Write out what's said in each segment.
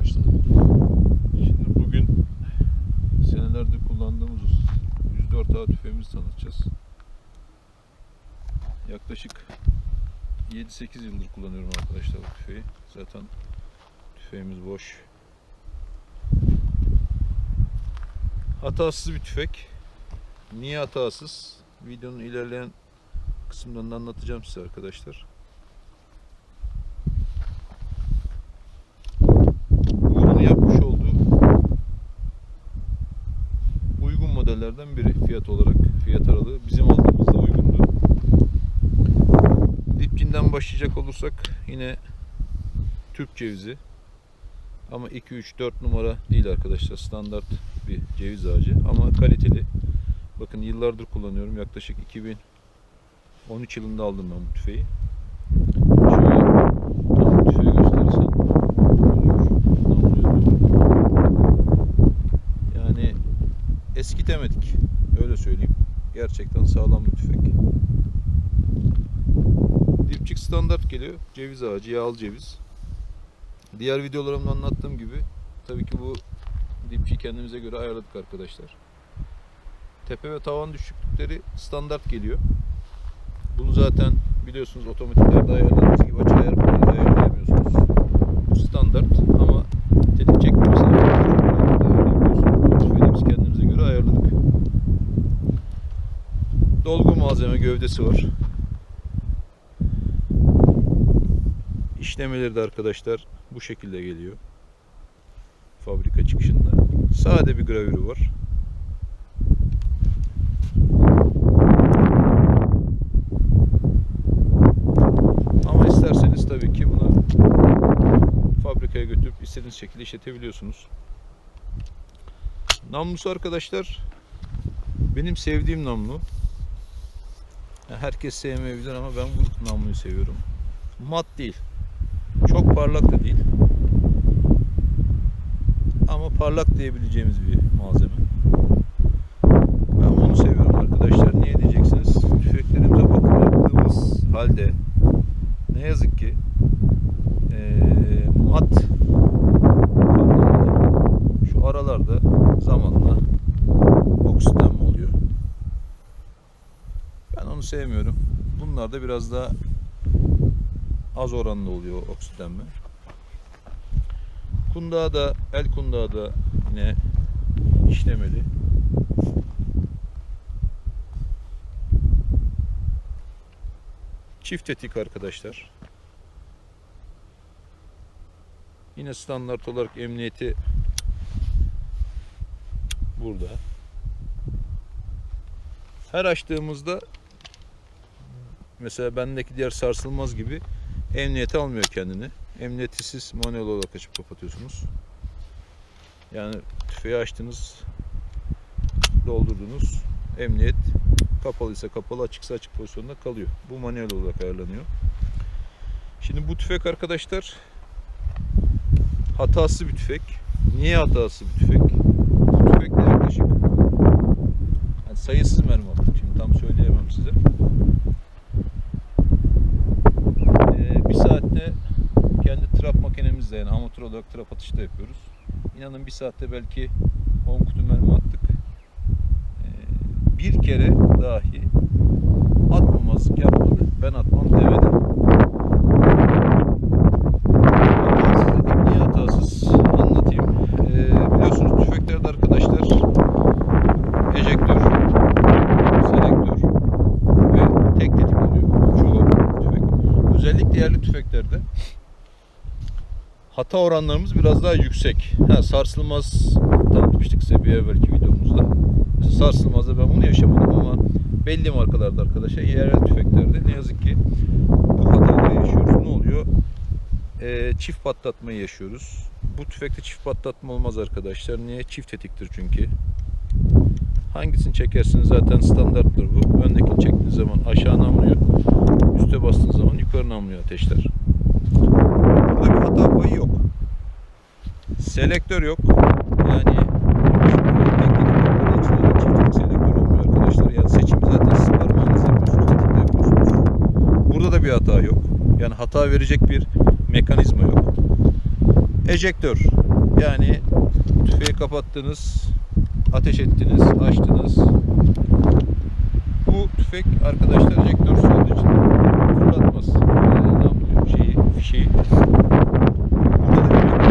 Başladım. Şimdi bugün senelerde kullandığımız 104 A tüfeğimizi tanıtacağız. Yaklaşık 7-8 yıldır kullanıyorum arkadaşlar bu tüfeği. Zaten tüfeğimiz boş. Hatasız bir tüfek. Niye hatasız? Videonun ilerleyen kısımlarında anlatacağım size arkadaşlar. Uğur'un yapmış olduğu uygun modellerden biri fiyat olarak. Fiyat aralığı bizim aldığımızda uygundu. Dipçinden başlayacak olursak yine Türk cevizi. Ama 2, 3, 4 numara değil arkadaşlar. Standart bir ceviz ağacı. Ama kaliteli. Bakın yıllardır kullanıyorum. Yaklaşık 2013 yılında aldım ben bu tüfeği. Şöyle tüfeği namluyor. Yani eskitemedik. Öyle söyleyeyim. Gerçekten sağlam bir tüfek. Dipçik standart geliyor. Ceviz ağacı, yağlı ceviz. Diğer videolarımda anlattığım gibi tabii ki bu dipçiyi kendimize göre ayarladık arkadaşlar. Tepe ve tavan düşüklükleri standart geliyor. Bunu zaten biliyorsunuz otomatiklerde ayarladığınız gibi açı ayar ayarlayamıyorsunuz. Bu standart ama tetik çekme mesafesi ayarlayabiliyorsunuz. Kendimize göre ayarladık. Dolgu malzeme gövdesi var. İşlemeleri de arkadaşlar bu şekilde geliyor. Fabrika çıkışında. Sade bir gravürü var. Ama isterseniz tabii ki bunu fabrikaya götürüp istediğiniz şekilde işletebiliyorsunuz. Namlusu arkadaşlar benim sevdiğim namlu. Herkes sevmeyebilir ama ben bu namluyu seviyorum. Mat değil. Çok parlak da değil. Ama parlak diyebileceğimiz bir malzeme. Ben onu seviyorum arkadaşlar. Niye diyeceksiniz? Tüfeklerimize bakım yaptığımız halde ne yazık ki eee, mat şu aralarda zamanla oksitlenme oluyor. Ben onu sevmiyorum. Bunlar da biraz daha az oranlı oluyor oksitlenme. Kundağı da el kundağı da yine işlemeli. Çift tetik arkadaşlar. Yine standart olarak emniyeti burada. Her açtığımızda mesela bendeki diğer sarsılmaz gibi emniyete almıyor kendini. Emniyeti siz manuel olarak açıp kapatıyorsunuz. Yani tüfeği açtınız, doldurdunuz. Emniyet kapalıysa kapalı, açıksa açık pozisyonda kalıyor. Bu manuel olarak ayarlanıyor. Şimdi bu tüfek arkadaşlar hatasız bir tüfek. Niye hatasız bir tüfek? Bu tüfekte yaklaşık yani sayısız mermi attık. Şimdi tam söyleyemem size. Ee, bir saatte kendi trap makinemizle yani amatör olarak trap atışı da yapıyoruz. İnanın bir saatte belki 10 kutu mermi attık. Ee, bir kere dahi atmamazlık yapmadı. Ben atmam demedi. Hatasız dedik. Niye hatasız? Anlatayım. Ee, biliyorsunuz tüfeklerde arkadaşlar ejektör, selektör ve tek tetik oluyor. Çoğu tüfek. Özellikle yerli tüfeklerde hata oranlarımız biraz daha yüksek. Ha, sarsılmaz tanıtmıştık size bir evvelki videomuzda. Sarsılmazda ben bunu yaşamadım ama belli markalarda arkadaşlar yerel tüfeklerde ne yazık ki bu hataları yaşıyoruz. Ne oluyor? Ee, çift patlatmayı yaşıyoruz. Bu tüfekte çift patlatma olmaz arkadaşlar. Niye? Çift tetiktir çünkü. Hangisini çekersiniz zaten standarttır bu. Öndekini çektiğiniz zaman aşağı namluyor. Üste bastığınız zaman yukarı namluyor ateşler. Burada bir hata payı yok. Selektör yok. Yani selektör olmuyor arkadaşlar. Yani seçimi zaten siz parmağınızla yapıyorsunuz, yapıyorsunuz. Burada da bir hata yok. Yani hata verecek bir mekanizma yok. Ejektör. Yani tüfeği kapattınız, ateş ettiniz, açtınız. Bu tüfek arkadaşlar ejektörsüz olduğu için fırlatmaz. Yani ne yapıyor? Şeyi, fişeği. Burada da bir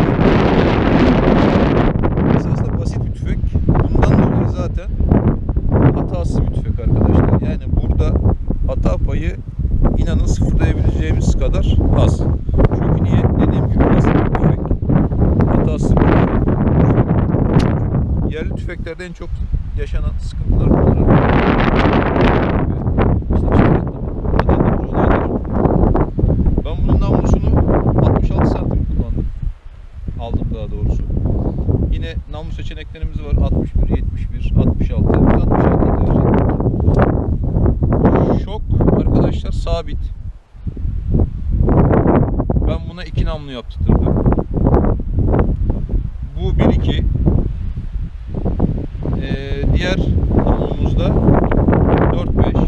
Esasında basit bir tüfek. Bundan dolayı zaten hatasız bir tüfek arkadaşlar. Yani burada hata payı inanın sıfırlayabileceğimiz kadar az. Çünkü niye? Dediğim gibi basit bir tüfek. Hatasız bir tüfek. Yerli tüfeklerde en çok yaşanan sıkıntılar bunlar. Olaylar. Ben bunun namlusunu 66 santim kullandım. Aldım daha doğrusu. Yine namlu seçeneklerimiz var. 61, 71, 66. Biz 66 tercih ettik. Şok arkadaşlar sabit. Ben buna iki namlu yaptırdım. Bu 1-2. Ee, diğer namlumuzda 4-5.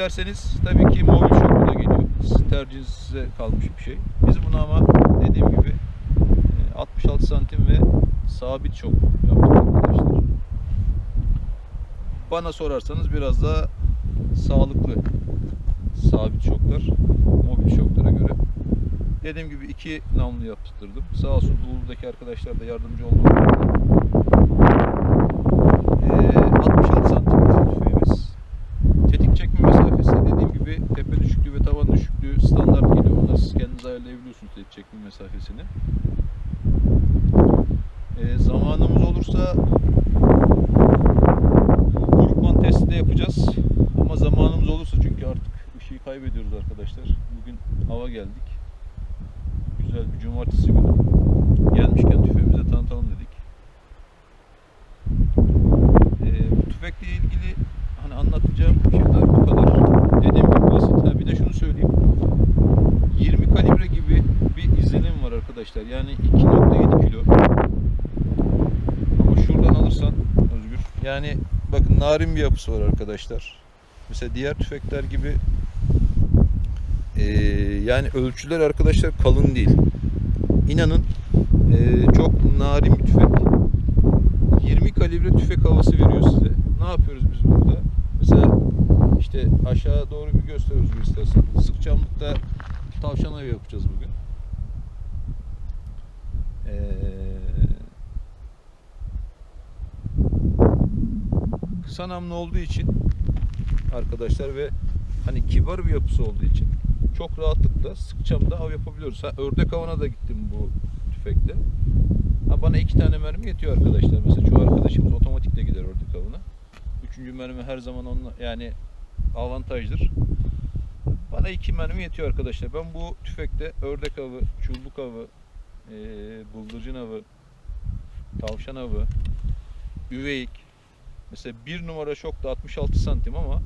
İsterseniz tabii ki mobil şok geliyor. Sizin tercihinize kalmış bir şey. Biz bunu ama dediğim gibi e, 66 santim ve sabit şok yaptık arkadaşlar. Bana sorarsanız biraz daha sağlıklı sabit şoklar mobil şoklara göre. Dediğim gibi iki namlu yaptırdım. Sağ olsun Uğur'daki arkadaşlar da yardımcı oldu. Ee, 66 santim bizim tüfeğimiz. Tetik çekme mesafesi dediğim gibi tepe düşüklüğü ve taban düşüklüğü standart geliyor. Onları siz kendiniz ayarlayabiliyorsunuz tetik çekme mesafesini. Ee, zamanımız olursa grupman testi de yapacağız. Ama zamanımız olursa çünkü artık ışığı kaybediyoruz arkadaşlar. Bugün hava geldik. Güzel bir cumartesi günü. Gelmişken tüfeğimizi de tanıtalım dedik. Ee, bu tüfekle ilgili hani anlatacağım şeyler bu kadar. Dediğim gibi basit. Ha, bir de şunu söyleyeyim. 20 kalibre gibi bir izlenim var arkadaşlar. Yani 2.7 kilo. Ama şuradan alırsan Özgür. Yani bakın narin bir yapısı var arkadaşlar. Mesela diğer tüfekler gibi eee, yani ölçüler arkadaşlar kalın değil. İnanın eee, çok narin bir tüfek. 20 kalibre tüfek havası veriyor size. Ne yapıyoruz biz burada? Mesela işte aşağı doğru bir göster Özgür istersen. Sıkçamlıkta tavşan avı yapacağız bugün. Eee kısa namlu olduğu için arkadaşlar ve hani kibar bir yapısı olduğu için çok rahatlıkla sıkçamda av yapabiliyoruz. Ha, ördek avına da gittim bu tüfekle. Ha, bana iki tane mermi yetiyor arkadaşlar. Mesela çoğu arkadaşımız otomatikle gider ördek avına. Üçüncü mermi her zaman onunla yani avantajdır. Bana iki mermi yetiyor arkadaşlar. Ben bu tüfekte ördek avı, çulluk avı, eee bıldırcın avı, tavşan avı, üveyik, Mesela bir numara şok da 66 santim ama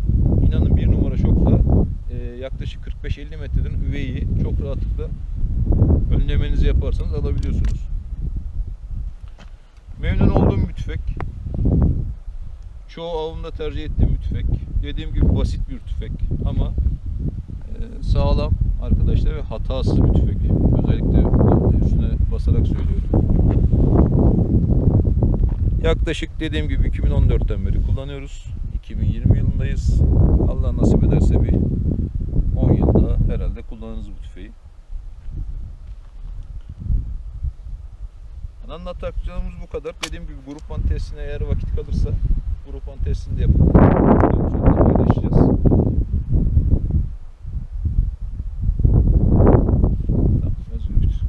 inanın bir numara şokla e, yaklaşık 45-50 metreden üveyi çok rahatlıkla önlemenizi yaparsanız alabiliyorsunuz. Memnun olduğum bir tüfek. Çoğu avımda tercih ettiğim bir tüfek. Dediğim gibi basit bir tüfek ama e, sağlam arkadaşlar ve hatasız bir tüfek. Özellikle üstüne basarak söylüyorum. Yaklaşık dediğim gibi 2014'ten beri kullanıyoruz. 2020 yılındayız. Allah nasip ederse bir 10 yılda herhalde kullanırız bu tüfeği. Yani anlatacağımız bu kadar. Dediğim gibi grupman testine eğer vakit kalırsa grupman testini de yapıp paylaşacağız.